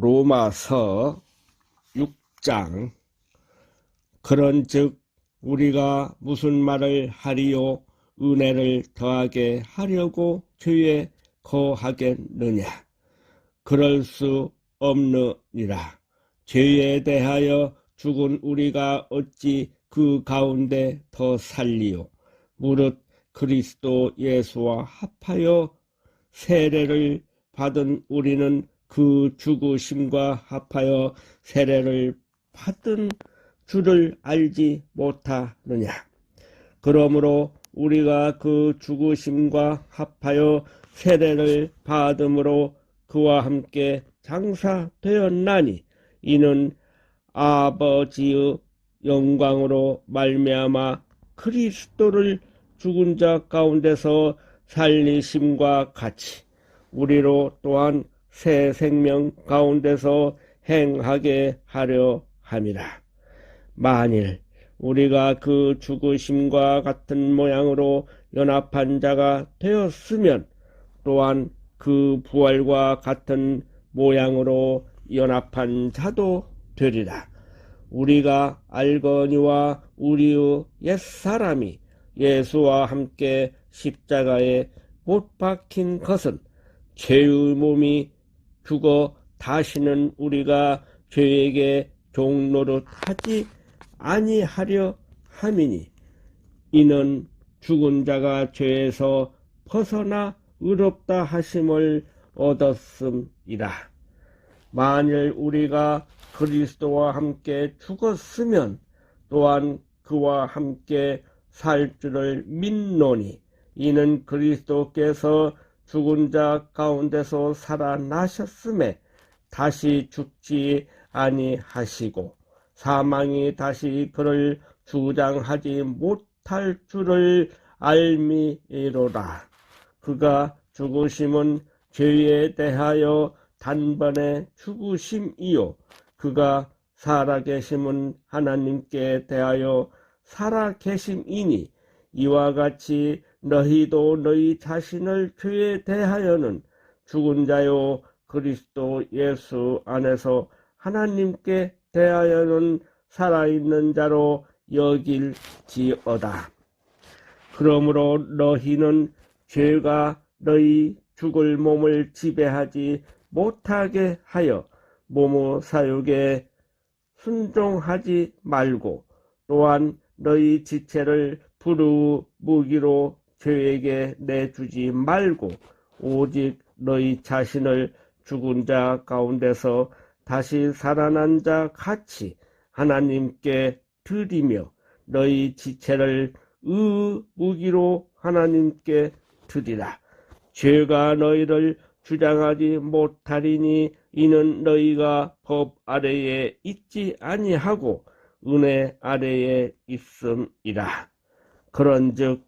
로마서 6장. 그런즉 우리가 무슨 말을 하리요? 은혜를 더하게 하려고 죄에 거하겠느냐? 그럴 수 없느니라. 죄에 대하여 죽은 우리가 어찌 그 가운데 더 살리요? 무릇 그리스도 예수와 합하여 세례를 받은 우리는 그 죽으심과 합하여 세례를 받은 줄을 알지 못하느냐. 그러므로 우리가 그 죽으심과 합하여 세례를 받음으로 그와 함께 장사되었나니 이는 아버지의 영광으로 말미암아 그리스도를 죽은 자 가운데서 살리심과 같이 우리로 또한 새 생명 가운데서 행하게 하려 함이라. 만일 우리가 그 죽으심과 같은 모양으로 연합한 자가 되었으면 또한 그 부활과 같은 모양으로 연합한 자도 되리라. 우리가 알거니와 우리의 옛사람이 예수와 함께 십자가에 못 박힌 것은 죄의 몸이 죽어 다시는 우리가 죄에게 종노릇 하지 아니하려 함이니 이는 죽은 자가 죄에서 벗어나 의롭다 하심을 얻었음이라. 만일 우리가 그리스도와 함께 죽었으면 또한 그와 함께 살 줄을 믿노니 이는 그리스도께서 죽은 자 가운데서 살아나셨음에 다시 죽지 아니하시고 사망이 다시 그를 주장하지 못할 줄을 알미로라. 그가 죽으심은 죄에 대하여 단번에 죽으심이요. 그가 살아계심은 하나님께 대하여 살아계심이니 이와 같이 너희도 너희 자신을 죄에 대하여는 죽은 자요 그리스도 예수 안에서 하나님께 대하여는 살아있는 자로 여길지어다. 그러므로 너희는 죄가 너희 죽을 몸을 지배하지 못하게 하여 몸의 사육에 순종하지 말고 또한 너희 지체를 불의 무기로 죄에게 내주지 말고 오직 너희 자신을 죽은 자 가운데서 다시 살아난 자 같이 하나님께 드리며 너희 지체를 의 무기로 하나님께 드리라. 죄가 너희를 주장하지 못하리니 이는 너희가 법 아래에 있지 아니하고 은혜 아래에 있음이라. 그런즉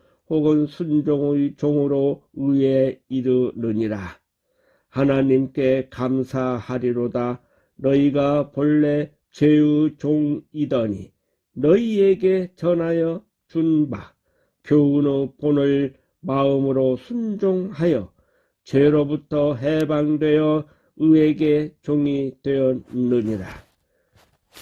혹은 순종의 종으로 의에 이르느니라. 하나님께 감사하리로다. 너희가 본래 죄의 종이더니 너희에게 전하여 준 바 교훈의 본을 마음으로 순종하여 죄로부터 해방되어 의에게 종이 되었느니라.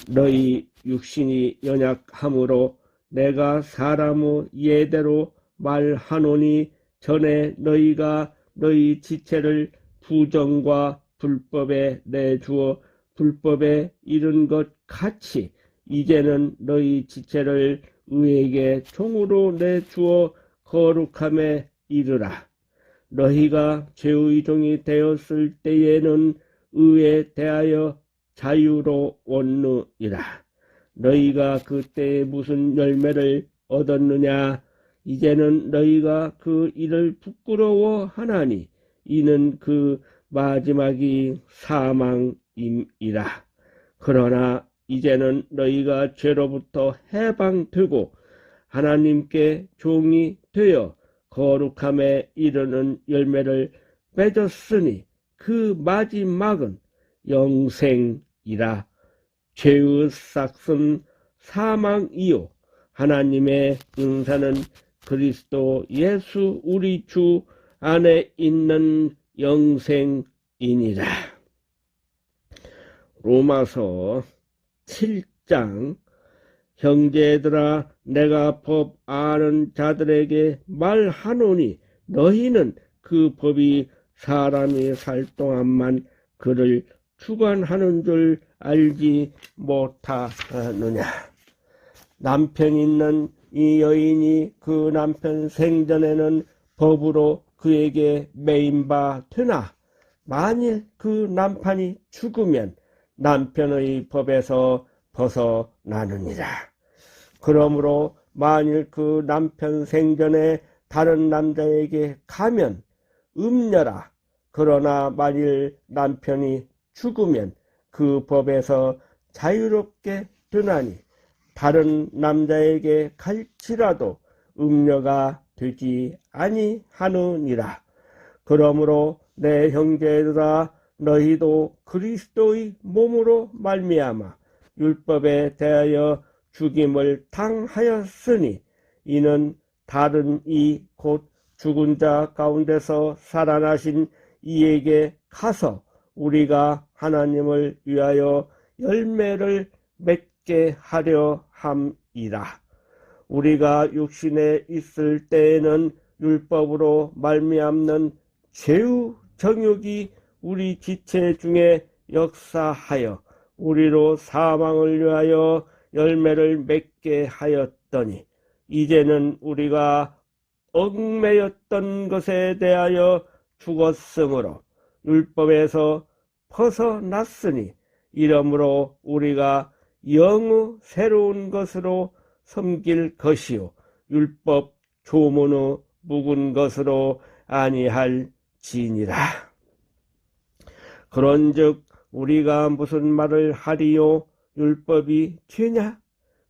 너희 육신이 연약함으로 내가 사람의 예대로 말하노니 전에 너희가 너희 지체를 부정과 불법에 내주어 불법에 이른 것 같이 이제는 너희 지체를 의에게 종으로 내주어 거룩함에 이르라. 너희가 죄의 종이 되었을 때에는 의에 대하여 자유로 원느이라. 너희가 그때 무슨 열매를 얻었느냐? 이제는 너희가 그 일을 부끄러워하나니 이는 그 마지막이 사망이니라. 임이라. 그러나 이제는 너희가 죄로부터 해방되고 하나님께 종이 되어 거룩함에 이르는 열매를 맺었으니 그 마지막은 영생이라. 죄의 싹은 사망이요. 하나님의 은사는 그리스도 예수 우리 주 안에 있는 영생이니라. 로마서 7장 형제들아 내가 법 아는 자들에게 말하노니 너희는 그 법이 사람이 살 동안만 그를 주관하는 줄 알지 못하느냐. 남편 있는 이 여인이 그 남편 생전에는 법으로 그에게 매인바 되나 만일 그 남편이 죽으면 남편의 법에서 벗어나느니라. 그러므로 만일 그 남편 생전에 다른 남자에게 가면 음녀라. 그러나 만일 남편이 죽으면 그 법에서 자유롭게 되나니 다른 남자에게 갈지라도 음녀가 되지 아니하느니라. 그러므로 내 형제들아 너희도 그리스도의 몸으로 말미암아 율법에 대하여 죽임을 당하였으니 이는 다른 이 곧 죽은 자 가운데서 살아나신 이에게 가서 우리가 하나님을 위하여 열매를 맺 게 하려 함이라. 우리가 육신에 있을 때에는 율법으로 말미암는 죄의 정욕이 우리 지체 중에 역사하여 우리로 사망을 위하여 열매를 맺게 하였더니 이제는 우리가 얽매였던 것에 대하여 죽었으므로 율법에서 벗어났으니 이러므로 우리가 영의 새로운 것으로 섬길 것이요 율법 조문의 묵은 것으로 아니할 지니라. 그런즉 우리가 무슨 말을 하리요 율법이 죄냐?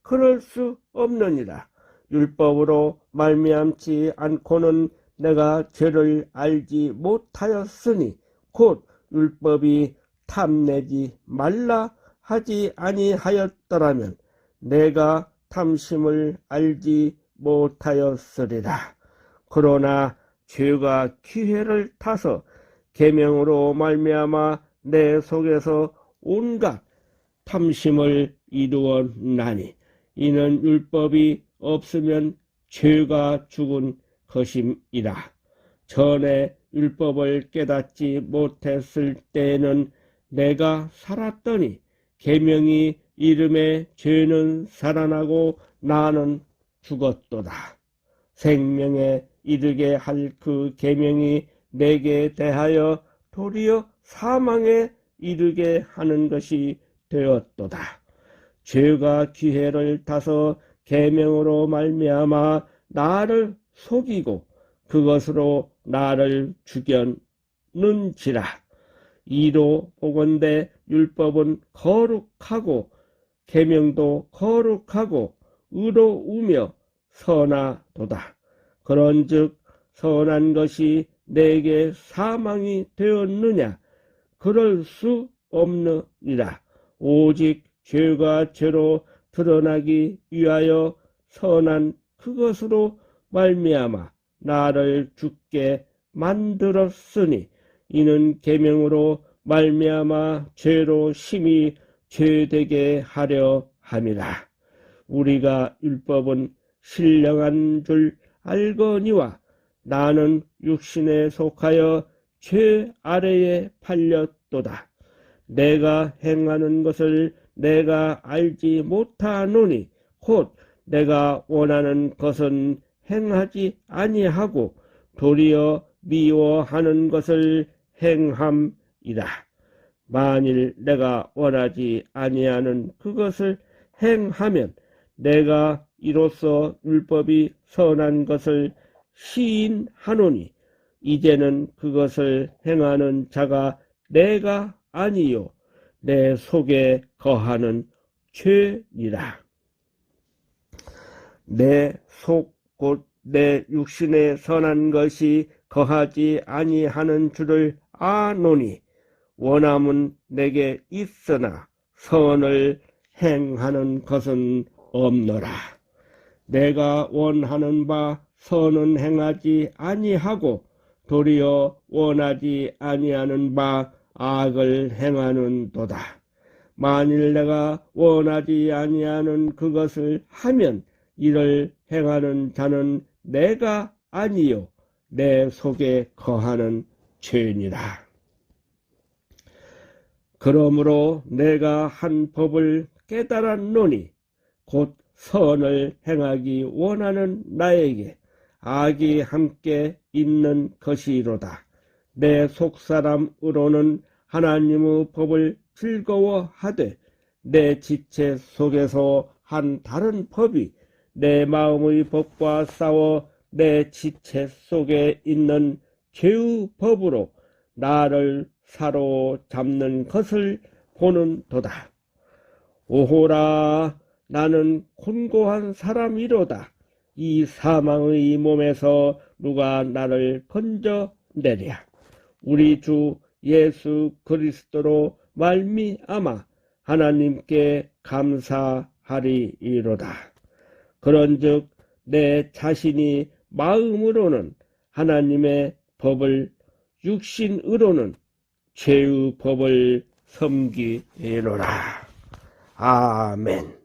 그럴 수 없느니라. 율법으로 말미암지 않고는 내가 죄를 알지 못하였으니 곧 율법이 탐내지 말라 하지 아니하였더라면 내가 탐심을 알지 못하였으리라. 그러나 죄가 기회를 타서 계명으로 말미암아 내 속에서 온갖 탐심을 이루었나니 이는 율법이 없으면 죄가 죽은 것임이라. 전에 율법을 깨닫지 못했을 때에는 내가 살았더니 계명이 이름에 죄는 살아나고 나는 죽었도다. 생명에 이르게 할 그 계명이 내게 대하여 도리어 사망에 이르게 하는 것이 되었도다. 죄가 기회를 타서 계명으로 말미암아 나를 속이고 그것으로 나를 죽였는지라. 이로 보건대 율법은 거룩하고 계명도 거룩하고 의로우며 선하도다. 그런즉 선한 것이 내게 사망이 되었느냐? 그럴 수 없느니라. 오직 죄가 죄로 드러나기 위하여 선한 그것으로 말미암아 나를 죽게 만들었으니 이는 계명으로 말미암아 죄로 심히 죄되게 하려 함이라. 우리가 율법은 신령한 줄 알거니와 나는 육신에 속하여 죄 아래에 팔렸도다. 내가 행하는 것을 내가 알지 못하노니 곧 내가 원하는 것은 행하지 아니하고 도리어 미워하는 것을 행함 이라. 만일 내가 원하지 아니하는 그것을 행하면 내가 이로써 율법이 선한 것을 시인하노니 이제는 그것을 행하는 자가 내가 아니요 내 속에 거하는 죄니라. 내 속 곧 내 육신에 선한 것이 거하지 아니하는 줄을 아노니 원함은 내게 있으나 선을 행하는 것은 없노라. 내가 원하는 바 선은 행하지 아니하고 도리어 원하지 아니하는 바 악을 행하는 도다. 만일 내가 원하지 아니하는 그것을 하면 이를 행하는 자는 내가 아니요 내 속에 거하는 죄니라. 그러므로 내가 한 법을 깨달았노니 곧 선을 행하기 원하는 나에게 악이 함께 있는 것이로다. 내 속사람으로는 하나님의 법을 즐거워하되 내 지체 속에서 한 다른 법이 내 마음의 법과 싸워 내 지체 속에 있는 죄의 법으로 나를 사로잡는 것을 보는 도다. 오호라 나는 곤고한 사람이로다. 이 사망의 몸에서 누가 나를 건져내랴. 우리 주 예수 그리스도로 말미암아 하나님께 감사하리이로다. 그런즉 내 자신이 마음으로는 하나님의 법을 육신으로는 죄의 법을 섬기노라. 아멘.